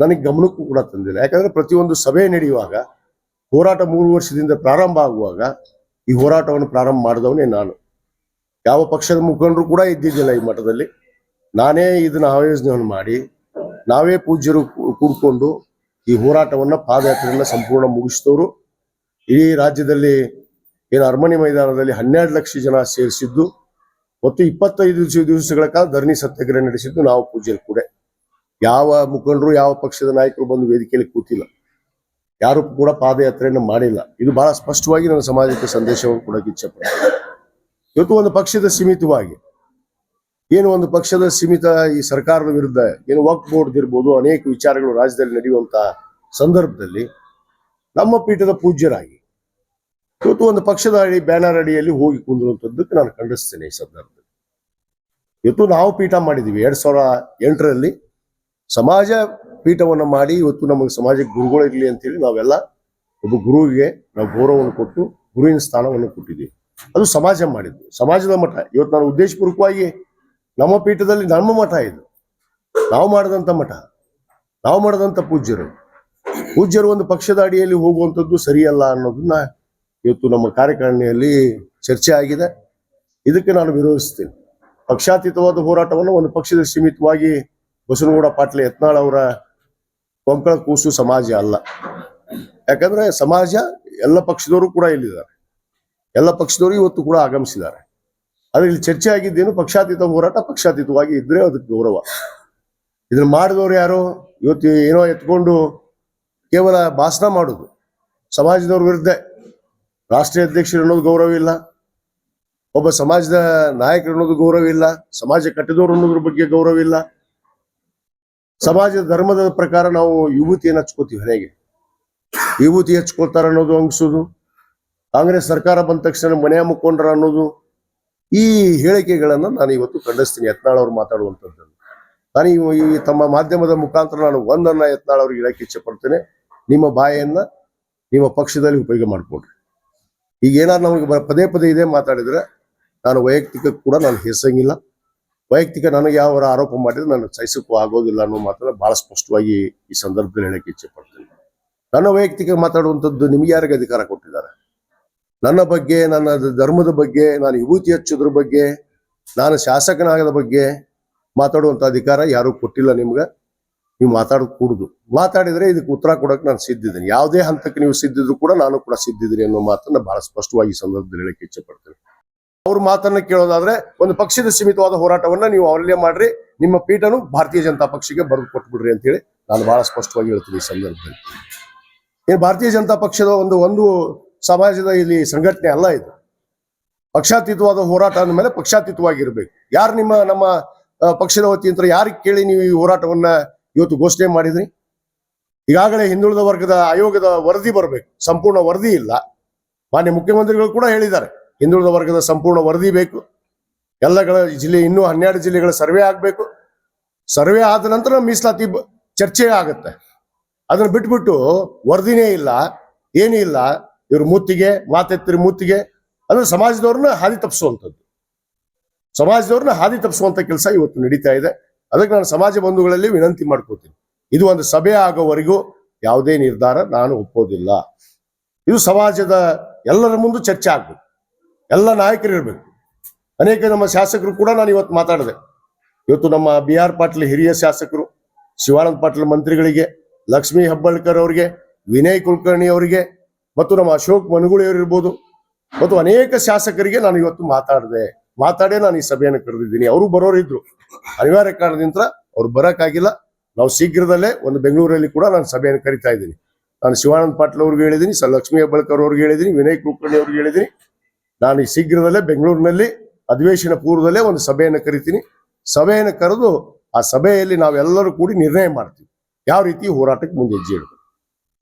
ನನಗೆ ಗಮನಕ್ಕೂ ಕೂಡ ತಂದಿಲ್ಲ. ಯಾಕಂದ್ರೆ ಪ್ರತಿಯೊಂದು ಸಭೆ ನಡೆಯುವಾಗ, ಹೋರಾಟ ಮೂರು ವರ್ಷದಿಂದ ಪ್ರಾರಂಭ ಆಗುವಾಗ ಈ ಹೋರಾಟವನ್ನು ಪ್ರಾರಂಭ ಮಾಡಿದವನೇ ನಾನು. ಯಾವ ಪಕ್ಷದ ಮುಖಂಡರು ಕೂಡ ಇದ್ದಿದ್ದಿಲ್ಲ ಈ ಮಠದಲ್ಲಿ. ನಾನೇ ಇದನ್ನ ಆಯೋಜನೆಯನ್ನು ಮಾಡಿ, ನಾವೇ ಪೂಜ್ಯರು ಕೂಡ್ಕೊಂಡು ಈ ಹೋರಾಟವನ್ನ ಪಾದಯಾತ್ರೆಯನ್ನ ಸಂಪೂರ್ಣ ಮುಗಿಸಿದವರು. ಇಡೀ ರಾಜ್ಯದಲ್ಲಿ ಏನು ಅರಮನೆ ಮೈದಾನದಲ್ಲಿ ಹನ್ನೆರಡು ಲಕ್ಷ ಜನ ಸೇರಿಸಿದ್ದು, ಮತ್ತು ಇಪ್ಪತ್ತೈದು ದಿವಸ ದಿವಸಗಳ ಕಾಲ ಧರಣಿ ಸತ್ಯಾಗ್ರಹ ನಡೆಸಿದ್ದು ನಾವು ಪೂಜ್ಯರು ಕೂಡ. ಯಾವ ಮುಖಂಡರು, ಯಾವ ಪಕ್ಷದ ನಾಯಕರು ಬಂದು ವೇದಿಕೆಯಲ್ಲಿ ಕೂತಿಲ್ಲ. ಯಾರು ಕೂಡ ಪಾದಯಾತ್ರೆಯನ್ನು ಮಾಡಿಲ್ಲ. ಇದು ಬಹಳ ಸ್ಪಷ್ಟವಾಗಿ ನನ್ನ ಸಮಾಜಕ್ಕೆ ಸಂದೇಶವನ್ನು ಕೊಡಕ್ಕೆ ಇಚ್ಛೆಪಡ್ತೀನಿ. ಇವತ್ತು ಒಂದು ಪಕ್ಷದ ಸೀಮಿತವಾಗಿ, ಏನು ಒಂದು ಪಕ್ಷದ ಸೀಮಿತ ಈ ಸರ್ಕಾರದ ವಿರುದ್ಧ ಏನು ವಕ್ ಬೋರ್ಡ್ ಇರ್ಬೋದು, ಅನೇಕ ವಿಚಾರಗಳು ರಾಜ್ಯದಲ್ಲಿ ನಡೆಯುವಂತ ಸಂದರ್ಭದಲ್ಲಿ ನಮ್ಮ ಪೀಠದ ಪೂಜ್ಯರಾಗಿ, ಇವತ್ತು ಒಂದು ಪಕ್ಷದ ಅಡಿ ಬ್ಯಾನರ್ ಅಡಿಯಲ್ಲಿ ಹೋಗಿ ಕುಂದಿರುವಂತದ್ದಕ್ಕೆ ನಾನು ಖಂಡಿಸ್ತೇನೆ ಈ ಸಂದರ್ಭದಲ್ಲಿ. ಇವತ್ತು ನಾವು ಪೀಠ ಮಾಡಿದ್ದೀವಿ. ಎರಡ್ ಸಾವಿರ ಎಂಟರಲ್ಲಿ ಸಮಾಜ ಪೀಠವನ್ನ ಮಾಡಿ ಇವತ್ತು ನಮಗೆ ಸಮಾಜಕ್ಕೆ ಗುರುಗಳು ಇರಲಿ ಅಂತೇಳಿ ನಾವೆಲ್ಲ ಒಬ್ಬ ಗುರುವಿಗೆ ನಾವು ಗೌರವವನ್ನು ಕೊಟ್ಟು ಗುರುವಿನ ಸ್ಥಾನವನ್ನು ಕೊಟ್ಟಿದ್ದೀವಿ. ಅದು ಸಮಾಜ ಮಾಡಿದ್ದು. ಸಮಾಜದ ಮಠ. ಇವತ್ತು ನಾನು ಉದ್ದೇಶಪೂರ್ವಕವಾಗಿ ನಮ್ಮ ಪೀಠದಲ್ಲಿ ನಮ್ಮ ಮಠ ಇದು. ನಾವು ಮಾಡಿದಂಥ ಮಠ. ನಾವು ಮಾಡಿದಂಥ ಪೂಜ್ಯರು. ಪೂಜ್ಯರು ಒಂದು ಪಕ್ಷದ ಅಡಿಯಲ್ಲಿ ಹೋಗುವಂಥದ್ದು ಸರಿಯಲ್ಲ ಅನ್ನೋದನ್ನ ಇವತ್ತು ನಮ್ಮ ಕಾರ್ಯಕಾರಿಣಿಯಲ್ಲಿ ಚರ್ಚೆ ಆಗಿದೆ. ಇದಕ್ಕೆ ನಾನು ವಿರೋಧಿಸ್ತೇನೆ. ಪಕ್ಷಾತೀತವಾದ ಹೋರಾಟವನ್ನು ಒಂದು ಪಕ್ಷದ ಸೀಮಿತವಾಗಿ ಬಸವನಗೌಡ ಪಾಟೀಲ್ ಯತ್ನಾಳ್ ಅವರ ಕೊಂಕಣ ಕೂಸು ಸಮಾಜ ಅಲ್ಲ. ಯಾಕಂದ್ರೆ ಸಮಾಜ ಎಲ್ಲ ಪಕ್ಷದವರು ಕೂಡ ಇಲ್ಲಿದ್ದಾರೆ. ಎಲ್ಲ ಪಕ್ಷದವರು ಇವತ್ತು ಕೂಡ ಆಗಮಿಸಿದ್ದಾರೆ. ಆದ್ರೆ ಇಲ್ಲಿ ಚರ್ಚೆ ಆಗಿದ್ದೇನು ಪಕ್ಷಾತೀತ ಹೋರಾಟ ಪಕ್ಷಾತೀತವಾಗಿ ಇದ್ರೆ ಅದಕ್ಕೆ ಗೌರವ. ಇದನ್ನ ಮಾಡಿದವರು ಯಾರು? ಇವತ್ತು ಏನೋ ಎತ್ಕೊಂಡು ಕೇವಲ ಭಾಷಣ ಮಾಡೋದು. ಸಮಾಜದವ್ರ ವಿರುದ್ಧ ರಾಷ್ಟ್ರೀಯ ಅಧ್ಯಕ್ಷರು ಅನ್ನೋದು ಗೌರವ ಇಲ್ಲ. ಒಬ್ಬ ಸಮಾಜದ ನಾಯಕರು ಅನ್ನೋದು ಗೌರವ ಇಲ್ಲ. ಸಮಾಜ ಕಟ್ಟಿದವರು ಅನ್ನೋದ್ರ ಬಗ್ಗೆ ಗೌರವ ಇಲ್ಲ. ಸಮಾಜದ ಧರ್ಮದ ಪ್ರಕಾರ ನಾವು ವಿಭೂತಿಯನ್ನು ಹಚ್ಕೋತೀವಿ ಮನೆಗೆ ವಿಭೂತಿ ಹಚ್ಕೊಳ್ತಾರ ಅನ್ನೋದು ಅಂಗಿಸೋದು ಕಾಂಗ್ರೆಸ್ ಸರ್ಕಾರ ಬಂದ ತಕ್ಷಣ ಮನೆ ಮುಕ್ಕೊಂಡ್ರ ಅನ್ನೋದು ಈ ಹೇಳಿಕೆಗಳನ್ನ ನಾನು ಇವತ್ತು ಖಂಡಿಸ್ತೀನಿ. ಯತ್ನಾಳ್ ಅವರು ಮಾತಾಡುವಂಥದ್ದನ್ನು ನಾನು ಈ ತಮ್ಮ ಮಾಧ್ಯಮದ ಮುಖಾಂತರ ನಾನು ಒಂದನ್ನ ಯತ್ನಾಳ್ ಅವ್ರಿಗೆ ಹೇಳಕ್ಕೆ ಇಚ್ಛೆ ಪಡ್ತೇನೆ. ನಿಮ್ಮ ಬಾಯನ್ನ ನಿಮ್ಮ ಪಕ್ಷದಲ್ಲಿ ಉಪಯೋಗ ಮಾಡ್ಕೊಡ್ರಿ ಈಗ ಏನಾದ್ರು ನಮಗೆ ಪದೇ ಪದೇ ಇದೇ ಮಾತಾಡಿದ್ರೆ ನಾನು ವೈಯಕ್ತಿಕ ಕೂಡ ನಾನು ಹೆಸಂಗಿಲ್ಲ. ವೈಯಕ್ತಿಕ ನನಗೆ ಯಾವ ಆರೋಪ ಮಾಡಿದ್ರೆ ನಾನು ಸಹಿಸಕ್ಕೂ ಆಗೋದಿಲ್ಲ ಅನ್ನೋ ಮಾತನ್ನ ಬಹಳ ಸ್ಪಷ್ಟವಾಗಿ ಈ ಸಂದರ್ಭದಲ್ಲಿ ಹೇಳಕ್ಕೆ ಇಚ್ಛೆ ಪಡ್ತೀನಿ ನನ್ನ ವೈಯಕ್ತಿಕ ಮಾತಾಡುವಂಥದ್ದು ನಿಮ್ಗೆ ಯಾರಿಗೆ ಅಧಿಕಾರ ಕೊಟ್ಟಿದ್ದಾರೆ? ನನ್ನ ಬಗ್ಗೆ, ನನ್ನ ಧರ್ಮದ ಬಗ್ಗೆ, ನಾನು ವಿಭೂತಿ ಹಚ್ಚೋದ್ರ ಬಗ್ಗೆ, ನಾನು ಶಾಸಕನಾಗದ ಬಗ್ಗೆ ಮಾತಾಡುವಂಥ ಅಧಿಕಾರ ಯಾರು ಕೊಟ್ಟಿಲ್ಲ ನಿಮ್ಗೆ. ನೀವು ಮಾತಾಡೋದು ಕೂಡುದು. ಮಾತಾಡಿದ್ರೆ ಇದಕ್ಕೆ ಉತ್ತರ ಕೊಡಕ್ಕೆ ನಾನು ಸಿದ್ಧಿದ್ದೀನಿ ಯಾವುದೇ ಹಂತಕ್ಕೆ ನೀವು ಸಿದ್ಧಿದ್ರು ಕೂಡ ನಾನು ಕೂಡ ಸಿದ್ಧಿದ್ದೀನಿ ಅನ್ನೋ ಮಾತನ್ನ ಬಹಳ ಸ್ಪಷ್ಟವಾಗಿ ಸಂದರ್ಭದಲ್ಲಿ ಹೇಳಕ್ಕೆ ಇಚ್ಛೆ ಪಡ್ತೇನೆ ಅವ್ರ ಮಾತನ್ನ ಕೇಳೋದಾದ್ರೆ ಒಂದು ಪಕ್ಷದ ಸೀಮಿತವಾದ ಹೋರಾಟವನ್ನ ನೀವು ಅವರಲ್ಲೇ ಮಾಡ್ರಿ. ನಿಮ್ಮ ಪೀಠನು ಭಾರತೀಯ ಜನತಾ ಪಕ್ಷಕ್ಕೆ ಬರೆದು ಕೊಟ್ಬಿಡ್ರಿ ಅಂತ ಹೇಳಿ ನಾನು ಬಹಳ ಸ್ಪಷ್ಟವಾಗಿ ಹೇಳ್ತೀನಿ ಈ ಸಂದರ್ಭದಲ್ಲಿ. ಏನು ಭಾರತೀಯ ಜನತಾ ಪಕ್ಷದ ಒಂದು ಒಂದು ಸಮಾಜದ ಇಲ್ಲಿ ಸಂಘಟನೆ ಅಲ್ಲ ಇದು. ಪಕ್ಷಾತೀತವಾದ ಹೋರಾಟ ಅಂದಮೇಲೆ ಪಕ್ಷಾತೀತವಾಗಿರ್ಬೇಕು. ಯಾರು ನಿಮ್ಮ, ನಮ್ಮ ಪಕ್ಷದ ವತಿಯಿಂದ ಯಾರಿಗೆ ಕೇಳಿ ನೀವು ಈ ಹೋರಾಟವನ್ನ ಇವತ್ತು ಘೋಷಣೆ ಮಾಡಿದ್ರಿ? ಈಗಾಗಲೇ ಹಿಂದುಳಿದ ವರ್ಗದ ಆಯೋಗದ ವರದಿ ಬರಬೇಕು. ಸಂಪೂರ್ಣ ವರದಿ ಇಲ್ಲ. ಮಾನ್ಯ ಮುಖ್ಯಮಂತ್ರಿಗಳು ಕೂಡ ಹೇಳಿದ್ದಾರೆ. ಹಿಂದುಳಿದ ವರ್ಗದ ಸಂಪೂರ್ಣ ವರದಿ ಬೇಕು. ಎಲ್ಲಗಳ ಜಿಲ್ಲೆ ಇನ್ನೂ ಹನ್ನೆರಡು ಜಿಲ್ಲೆಗಳ ಸರ್ವೆ ಆಗಬೇಕು. ಸರ್ವೆ ಆದ ನಂತರ ಮೀಸಲಾತಿ ಚರ್ಚೆ ಆಗುತ್ತೆ. ಅದನ್ನ ಬಿಟ್ಬಿಟ್ಟು ವರದಿನೇ ಇಲ್ಲ, ಏನೂ ಇಲ್ಲ. ಇವ್ರ ಮೂತಿಗೆ, ಮಾತೆತ್ತಿರ ಮೂತಿಗೆ ಅಂದ್ರೆ ಸಮಾಜದವ್ರನ್ನ ಹಾದಿ ತಪ್ಪಿಸುವಂಥದ್ದು. ಸಮಾಜದವ್ರನ್ನ ಹಾದಿ ತಪ್ಪಿಸುವಂತ ಕೆಲಸ ಇವತ್ತು ನಡೀತಾ ಇದೆ. ಅದಕ್ಕೆ ನಾನು ಸಮಾಜ ಬಂಧುಗಳಲ್ಲಿ ವಿನಂತಿ ಮಾಡ್ಕೋತೀನಿ. ಇದು ಒಂದು ಸಭೆ ಆಗೋವರೆಗೂ ಯಾವುದೇ ನಿರ್ಧಾರ ನಾನು ಒಪ್ಪೋದಿಲ್ಲ. ಇದು ಸಮಾಜದ ಎಲ್ಲರ ಮುಂದೆ ಚರ್ಚೆ ಆಗ್ಬೇಕು. ಎಲ್ಲ ನಾಯಕರು ಇರಬೇಕು. ಅನೇಕ ನಮ್ಮ ಶಾಸಕರು ಕೂಡ ನಾನು ಇವತ್ತು ಮಾತಾಡಿದೆ. ಇವತ್ತು ನಮ್ಮ ಬಿ ಆರ್ ಪಾಟೀಲ್ ಹಿರಿಯ ಶಾಸಕರು, ಶಿವಾನಂದ ಪಾಟೀಲ್ ಮಂತ್ರಿಗಳಿಗೆ, ಲಕ್ಷ್ಮೀ ಹೆಬ್ಬಾಳ್ಕರ್ ಅವರಿಗೆ, ವಿನಯ್ ಕುಲಕರ್ಣಿ ಅವರಿಗೆ, ಮತ್ತು ನಮ್ಮ ಅಶೋಕ್ ಮನುಗುಳಿ ಅವರು ಇರ್ಬೋದು, ಮತ್ತು ಅನೇಕ ಶಾಸಕರಿಗೆ ನಾನು ಇವತ್ತು ಮಾತಾಡಿದೆ. ಮಾತಾಡೇ ನಾನು ಈ ಸಭೆಯನ್ನು ಕರೆದಿದ್ದೀನಿ. ಅವರು ಬರೋರಿದ್ರು ಅನಿವಾರ್ಯ ಕಾರಣದಿಂದ ಅವ್ರು ಬರೋಕ್ಕಾಗಿಲ್ಲ. ನಾವು ಶೀಘ್ರದಲ್ಲೇ ಒಂದು ಬೆಂಗಳೂರಲ್ಲಿ ಕೂಡ ನಾನು ಸಭೆಯನ್ನು ಕರಿತಾ ಇದ್ದೀನಿ. ನಾನು ಶಿವಾನಂದ ಪಾಟೀಲ್ ಅವ್ರಿಗೆ ಹೇಳಿದ್ದೀನಿ ಸರ್ ಲಕ್ಷ್ಮೀ ಹೆಬ್ಬಾಳ್ಕರ್ ಅವ್ರಿಗೆ ಹೇಳಿದ್ದೀನಿ, ವಿನಯ್ ಕುಲಕರ್ಣಿ ಅವ್ರಿಗೆ ಹೇಳಿದ್ದೀನಿ. ನಾನು ಈ ಶೀಘ್ರದಲ್ಲೇ ಬೆಂಗಳೂರಿನಲ್ಲಿ ಅಧಿವೇಶನ ಪೂರ್ವದಲ್ಲೇ ಒಂದು ಸಭೆಯನ್ನು ಕರಿತೀನಿ. ಸಭೆಯನ್ನು ಕರೆದು ಆ ಸಭೆಯಲ್ಲಿ ನಾವೆಲ್ಲರೂ ಕೂಡಿ ನಿರ್ಣಯ ಮಾಡ್ತೀವಿ. ಯಾವ ರೀತಿ ಹೋರಾಟಕ್ಕೆ ಮುಂದೆ ಹೆಜ್ಜೆ ಇಡಬೇಕು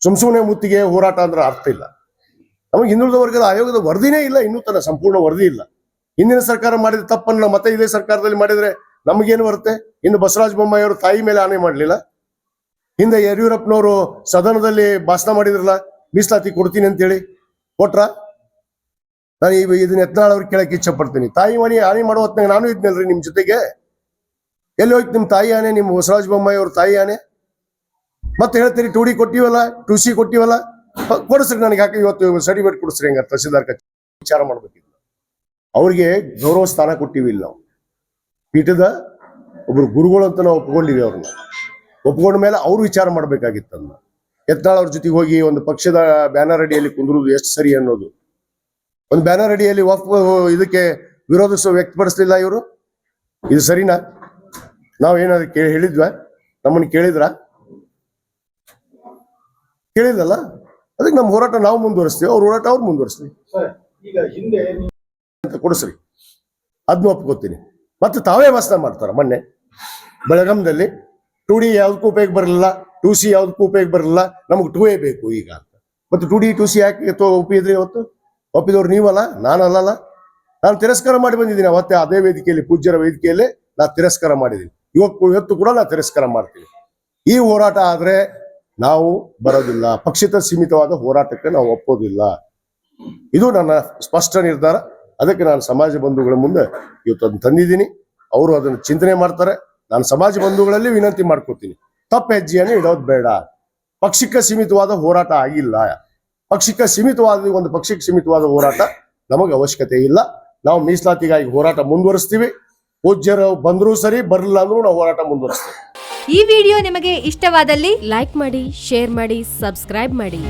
ಸುಮ್ ಸುಮ್ಮನೆ ಮುತ್ತಿಗೆ ಹೋರಾಟ ಅಂದ್ರೆ ಅರ್ಥ ಇಲ್ಲ. ನಮಗೆ ಹಿಂದುಳಿದ ವರ್ಗದ ಆಯೋಗದ ವರದಿನೇ ಇಲ್ಲ, ಇನ್ನೂ ತನ್ನ ಸಂಪೂರ್ಣ ವರದಿ ಇಲ್ಲ. ಹಿಂದಿನ ಸರ್ಕಾರ ಮಾಡಿದ ತಪ್ಪನ್ನ ಮತ್ತೆ ಇದೇ ಸರ್ಕಾರದಲ್ಲಿ ಮಾಡಿದ್ರೆ ನಮಗೇನು ಬರುತ್ತೆ? ಇನ್ನು ಬಸವರಾಜ ಬೊಮ್ಮಾಯಿ ಅವರು ತಾಯಿ ಮೇಲೆ ಆನೆ ಮಾಡಲಿಲ್ಲ? ಹಿಂದೆ ಯಡಿಯೂರಪ್ಪನವರು ಸದನದಲ್ಲಿ ಭಾಷಣ ಮಾಡಿದ್ರಲ್ಲ, ಮೀಸಲಾತಿ ಕೊಡ್ತೀನಿ ಅಂತೇಳಿ ಕೊಟ್ರ? ನಾನು ಈ ಇದನ್ನ ಎತ್ನಾಳ್ ಅವ್ರಿಗೆ ಕೇಳಕ್ಕೆ ಇಚ್ಛೆ ಪಡ್ತೀನಿ ತಾಯಿ ಮನೆ ಹಾನಿ ಮಾಡೋ ಹೊತ್ನಾಗ ನಾನು ಇದ್ನಲ್ರಿ ನಿಮ್ ಜೊತೆಗೆ. ಎಲ್ಲಿ ಹೋಯ್ತು ನಿಮ್ ತಾಯಿ ಆನೆ ನಿಮ್ಮ ಹೊಸರಾಜ್ ಬೊಮ್ಮಾಯಿ ಅವ್ರ ತಾಯಿ ಆನೆ? ಮತ್ತೆ ಹೇಳ್ತೀರಿ ಟು ಡಿ ಕೊಟ್ಟಿವಲ್ಲ ಟು ಸಿ ಕೊಟ್ಟಿವಲ್ಲ ಕೊಡಿಸ್ರಿ ನನಗೆ ಯಾಕೆ ಇವತ್ತು ಸರ್ಟಿಫಿಕೇಟ್ ಕೊಡಿಸ್ರಿ ಹೆಂಗ ತಹಸೀಲ್ದಾರ್ ಕಚೇರಿ. ವಿಚಾರ ಮಾಡ್ಬೇಕಿಲ್ಲ ಅವ್ರಿಗೆ ಗೌರವ ಸ್ಥಾನ ಕೊಟ್ಟಿವಿ ಇಲ್ಲ ನಾವು ಪೀಠದ ಒಬ್ರು ಗುರುಗಳು ಅಂತ ನಾವು ಒಪ್ಕೊಂಡಿವಿ ಅವ್ರನ್ನ ಒಪ್ಕೊಂಡ ಮೇಲೆ ಅವ್ರು ವಿಚಾರ ಮಾಡ್ಬೇಕಾಗಿತ್ತನ್ನ ಎತ್ನಾಳ ಅವ್ರ ಜೊತೆಗೆ ಹೋಗಿ ಒಂದು ಪಕ್ಷದ ಬ್ಯಾನರ್ ಅಡಿಯಲ್ಲಿ ಕುಂದ್ರುದು ಎಷ್ಟು ಸರಿ ಅನ್ನೋದು. ಒಂದು ಬ್ಯಾನರ್ ಅಡಿಯಲ್ಲಿ ಇದಕ್ಕೆ ವಿರೋಧ ವ್ಯಕ್ತಪಡಿಸಲಿಲ್ಲ ಇವರು. ಇದು ಸರಿನಾ? ನಾವು ಏನಾದ್ರು ಕೇ ಹೇಳಿದ್ವಾ? ನಮ್ಮನ್ನು ಕೇಳಿದ್ರ? ಕೇಳಿದಲ್ಲ ಅದಕ್ಕೆ ನಮ್ಮ ಹೋರಾಟ ನಾವು ಮುಂದುವರಿಸ್ತೀವಿ ಅವ್ರ ಹೋರಾಟ ಅವ್ರು ಮುಂದುವರಿಸ್ತೀವಿ ಅಂತ ಕೊಡಿಸ್ರಿ ಅದನ್ನ ಒಪ್ಕೋತೀನಿ. ಮತ್ತೆ ತಾವೇ ವಾಸನ ಮಾಡ್ತಾರ ಮೊನ್ನೆ. ಬೆಳಗಾಂದಲ್ಲಿ ಟು ಡಿ ಯಾವ್ದಕ್ಕೂ ಉಪಯೋಗ ಬರಲಿಲ್ಲ ಟು ಸಿ ಯಾವ್ದಕ್ಕೂ ಉಪಯೋಗ ಬರಲಿಲ್ಲ ನಮ್ಗೆ ಟೂ ಎ ಬೇಕು ಈಗ ಅಂತ. ಮತ್ತೆ ಟು ಡಿ ಟು ಸಿ ಯಾಕೆ ಉಪಯೋಗ ಅವತ್ತು? ಒಪ್ಪಿದವ್ರು ನೀವಲ್ಲ, ನಾನಲ್ಲಲ್ಲ? ನಾನು ತಿರಸ್ಕಾರ ಮಾಡಿ ಬಂದಿದ್ದೀನಿ ಅವತ್ತೇ ಅದೇ ವೇದಿಕೆಯಲ್ಲಿ, ಪೂಜ್ಯರ ವೇದಿಕೆಯಲ್ಲಿ ನಾ ತಿರಸ್ಕಾರ ಮಾಡಿದ್ದೀನಿ. ಇವತ್ತು ಇವತ್ತು ಕೂಡ ನಾ ತಿರಸ್ಕಾರ ಮಾಡ್ತೀನಿ. ಈ ಹೋರಾಟ ಆದ್ರೆ ನಾವು ಬರೋದಿಲ್ಲ. ಪಕ್ಷಿತ ಸೀಮಿತವಾದ ಹೋರಾಟಕ್ಕೆ ನಾವು ಒಪ್ಪೋದಿಲ್ಲ. ಇದು ನನ್ನ ಸ್ಪಷ್ಟ ನಿರ್ಧಾರ. ಅದಕ್ಕೆ ನಾನು ಸಮಾಜ ಬಂಧುಗಳ ಮುಂದೆ ಇವತ್ತು ತಂದಿದ್ದೀನಿ. ಅವರು ಅದನ್ನು ಚಿಂತನೆ ಮಾಡ್ತಾರೆ. ನಾನು ಸಮಾಜ ಬಂಧುಗಳಲ್ಲಿ ವಿನಂತಿ ಮಾಡ್ಕೋತೀನಿ. ತಪ್ಪು ಹೆಜ್ಜೆಯನ್ನು ಇಡೋದು ಬೇಡ. ಪಕ್ಷಕ್ಕೆ ಸೀಮಿತವಾದ ಹೋರಾಟ ಆಗಿಲ್ಲ. ಪಕ್ಷಕ್ಕೆ ಸೀಮಿತವಾದ ಒಂದು ಪಕ್ಷಕ್ಕೆ ಸೀಮಿತವಾದ ಹೋರಾಟ ನಮಗೆ ಅವಶ್ಯಕತೆ ಇಲ್ಲ. ನಾವು ಮೀಸಲಾತಿಗಾಗಿ ಹೋರಾಟ ಮುಂದುವರಿಸ್ತೀವಿ. ಪೂಜ್ಯರು ಬಂದರೂ ಸರಿ, ಬರಲಿಲ್ಲ ಅಂದ್ರೂ ನಾವು ಹೋರಾಟ ಮುಂದುವರಿಸ್ತೀವಿ. ಈ ವಿಡಿಯೋ ನಿಮಗೆ ಇಷ್ಟವಾದಲ್ಲಿ ಲೈಕ್ ಮಾಡಿ, ಶೇರ್ ಮಾಡಿ, ಸಬ್ಸ್ಕ್ರೈಬ್ ಮಾಡಿ.